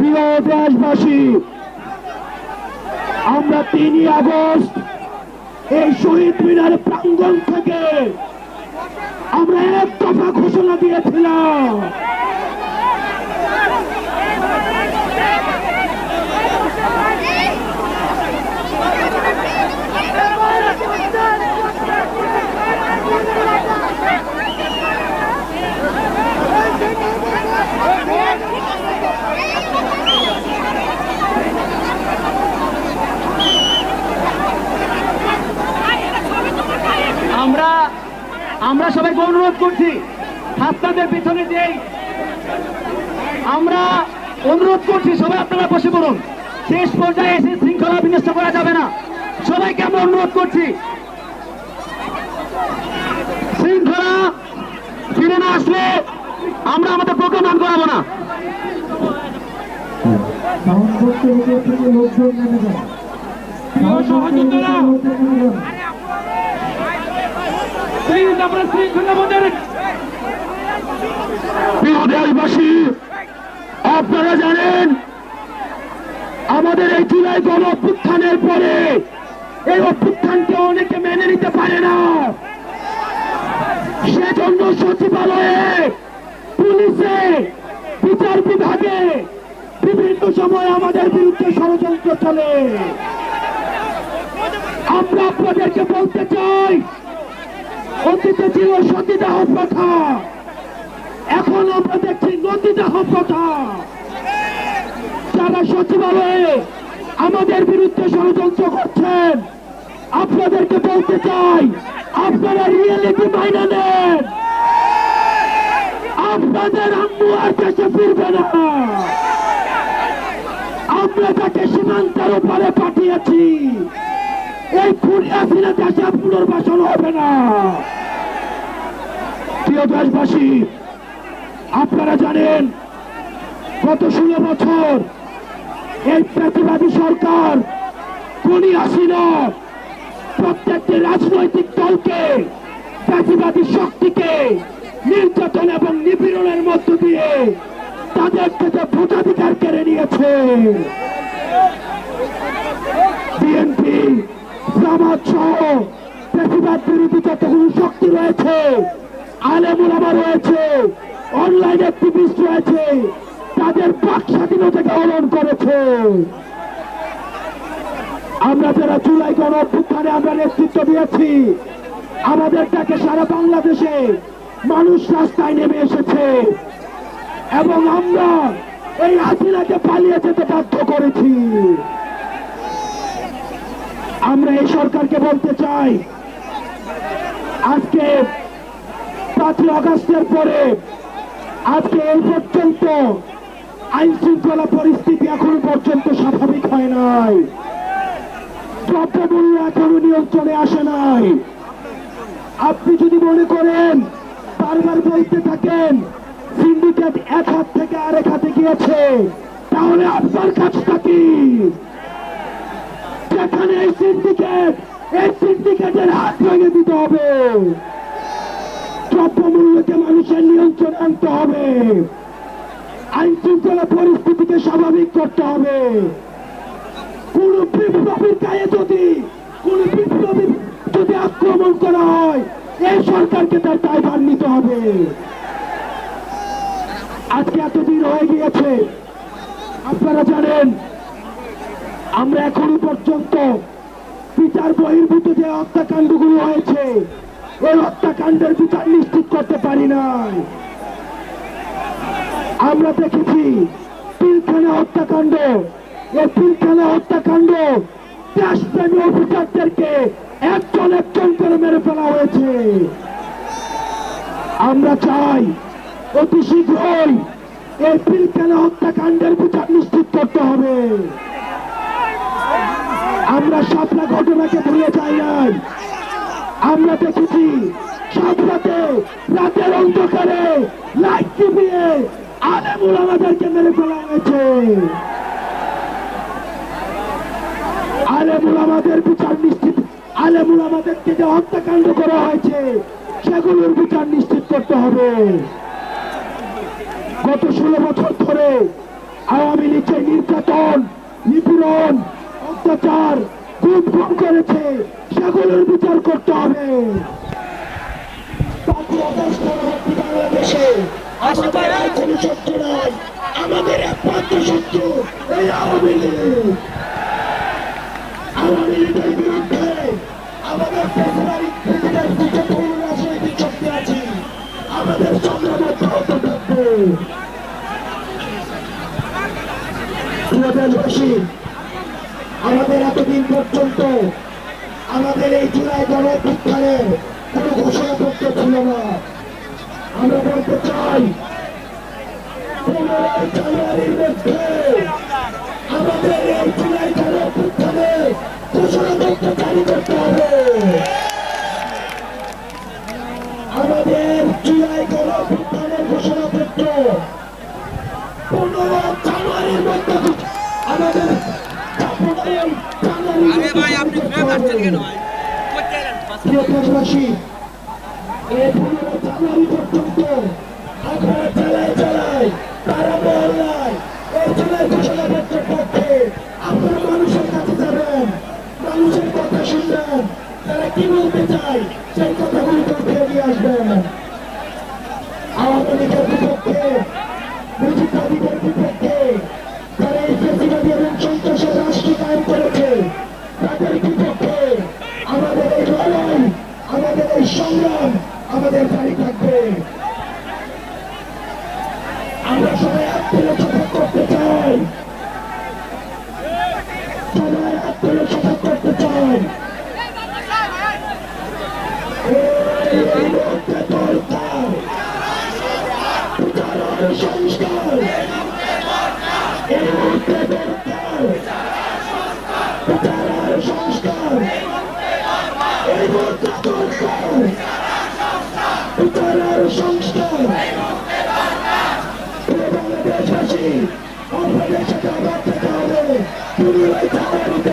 প্রিয় দেশবাসী, আমরা তিনই আগস্ট এই শহীদ মিনার প্রাঙ্গন থেকে আমরা এক দফা ঘোষণা দিয়েছিলাম আমরা আমরা সবাইকে অনুরোধ করছি। হাসনাদের পিছনে যেই আমরা অনুরোধ করছি সবাই আপনারা বসে পড়ুন। শেষ পর্যায়ে এসে শৃঙ্খলা বিনষ্ট করা যাবে না। সবাইকে আমরা অনুরোধ করছি। শৃঙ্খলা ফিরে না আসলে আমরা আমাদের প্রোগ্রাম রান করাবো না। শৃঙ্খলা বজায়। প্রিয় দেশবাসী আপনারা জানেন, আমাদের এই জুলাই গণ অভ্যুত্থানের পরে এই অভ্যুত্থানকে অনেকে মেনে নিতে পারে না। সেজন্য সচিবালয়ে, পুলিশে, বিচার বিভাগে বিভিন্ন সময় আমাদের বিরুদ্ধে ষড়যন্ত্র চলে। আমরা আপনাদেরকে বলতে চাই প্রথা এখন আমরা দেখছি নদীদাহ প্রথা। যারা সচিবালয়ে আমাদের বিরুদ্ধে ষড়যন্ত্র করছেন, আপনাদেরকে বলতে চাই, আপনারা রিয়েলিটি মাইনে নেন। আপনাদের আম্মু আর দেশে ফিরবে না। আমরা তাকে সীমান্তের উপরে পাঠিয়েছি এই খুনিয়া ফিরে দেশে পুনর্বাসন হবে না। প্রিয় দেশবাসী, আপনারা জানেন গত ষোলো বছর এই প্রতিবাদী সরকার কোনই আসিল প্রত্যেকটি রাজনৈতিক দলকে প্রতিবাদী শক্তিকে নির্যাতন এবং নিপীড়নের মধ্য দিয়ে তাদের থেকে ভোটাধিকার কেড়ে নিয়েছে। বিএনপি, জামাত সহ প্রতিবাদ বিরোধী যতগুলো শক্তি রয়েছে আলেমুলামা রয়েছে অনলাইন অ্যাক্টিভিস্ট রয়েছে তাদের বাক স্বাধীনতাকে হরণ করেছে। আমরা যারা জুলাই গণ অভ্যুত্থানে আমরা নেতৃত্ব দিয়েছি, আমাদের ডাকে সারা বাংলাদেশে মানুষ রাস্তায় নেমে এসেছে। এবং আমরা এই হাসিনাকে পালিয়ে যেতে বাধ্য করেছি। আমরা এই সরকারকে বলতে চাই, আজকে পাঁচই আগস্টের পরে, আজকে এই পর্যন্ত আইন শৃঙ্খলা পরিস্থিতি এখনও পর্যন্ত স্বাভাবিক হয় নাই। দ্রব্যমূল্য এখনও নিয়ন্ত্রণে আসে নাই। আপনি যদি মনে করেন, বারবার বলতে থাকেন, সিন্ডিকেট এক হাত থেকে আরেক হাতে গিয়েছে, তাহলে আপনার কাজটা কি? যেখানে এই সিন্ডিকেট, এই সিন্ডিকেটের হাত ভেঙে দিতে হবে। দ্রব্যমূল্যকে মানুষের নিয়ন্ত্রণ আনতে হবে। আইন শৃঙ্খলা পরিস্থিতিকে স্বাভাবিক করতে হবে। কোন বিপ্লবীর গায়ে যদি, কোন বিপ্লবী যদি আক্রমণ করা হয়, এই সরকারকে তার দায়ভার নিতে হবে। আজকে এতদিন হয়ে গিয়েছে, আপনারা জানেন, আমরা এখনও পর্যন্ত বিচার বহির্ভূত যে হত্যাকাণ্ডগুলো হয়েছে ওই হত্যাকাণ্ডের বিচার নাই আমরা দেখেছি পিলখানা হত্যাকাণ্ড। এই পিলখানা হত্যাকাণ্ড দেশপ্রেমী অফিসারদেরকে একজন একজন করে মেরে ফেলা হয়েছে। আমরা চাই অতি শীঘ্রই এই পিলখানা হত্যাকাণ্ডের বিচার নিশ্চিত করতে হবে। আমরা সাপলা ঘটনাকে ভুলে যাই নাই। আমরা দেখেছি সাপলাতে রাতের অন্ধকারে লাইট টিভিয়ে আলেমুল আমাদেরকে মেরে ফেলা হয়েছে আলেমুল আমাদের বিচার নিশ্চিত, আলেমুল আমাদেরকে যে হত্যাকাণ্ড করা হয়েছে, সেগুলোর বিচার নিশ্চিত করতে হবে। গত ষোলো বছর ধরে আওয়ামী লীগ যে নির্যাতন, নিপীড়ন, অত্যাচার, খুব কম করেছে, সেগুলোর বিচার করতে হবে। আমাদের কোনো একমাত্র শত্রু এই আওয়ামী লীগ আমাদের শক্তি আছে আমাদের আমাদের এতদিন পর্যন্ত আমাদের এই জুলাই গণঅভ্যুত্থানের কোনো ঘোষণাপত্র ছিল না আমরা বলতে চাই পনেরোই জানুয়ারির মধ্যে আমাদের এই জুলাই গণঅভ্যুত্থানে ঘোষণাপত্র জারি করতে হবে। আমাদের জুলাই গণঅভ্যুত্থানের ঘোষণাপত্র পনেরো জানুয়ারির মধ্যে আমাদের এলেন প্রিয় দেশবাসী এই জানুয়ারি পর্যন্ত তারা মহল্লায় এই জেলার ঘোষণাপত্রের পক্ষে আপনারা মানুষের কাছে যাবেন মানুষের কথা শুনবেন চায় সেই কথাগুলি পক্ষে নিয়ে আসবেন আওয়ামী লীগের বিপক্ষে মুজিববাদীদের বিপক্ষে সবাই আত্মীয় করতে চাই সবাই আত্মীয় করতে চাই সংস্কার সংস্কার বিচারের সংস্কার আমরা দেশে আবার থেকে হবে পুনরায় জানুয়ারিতে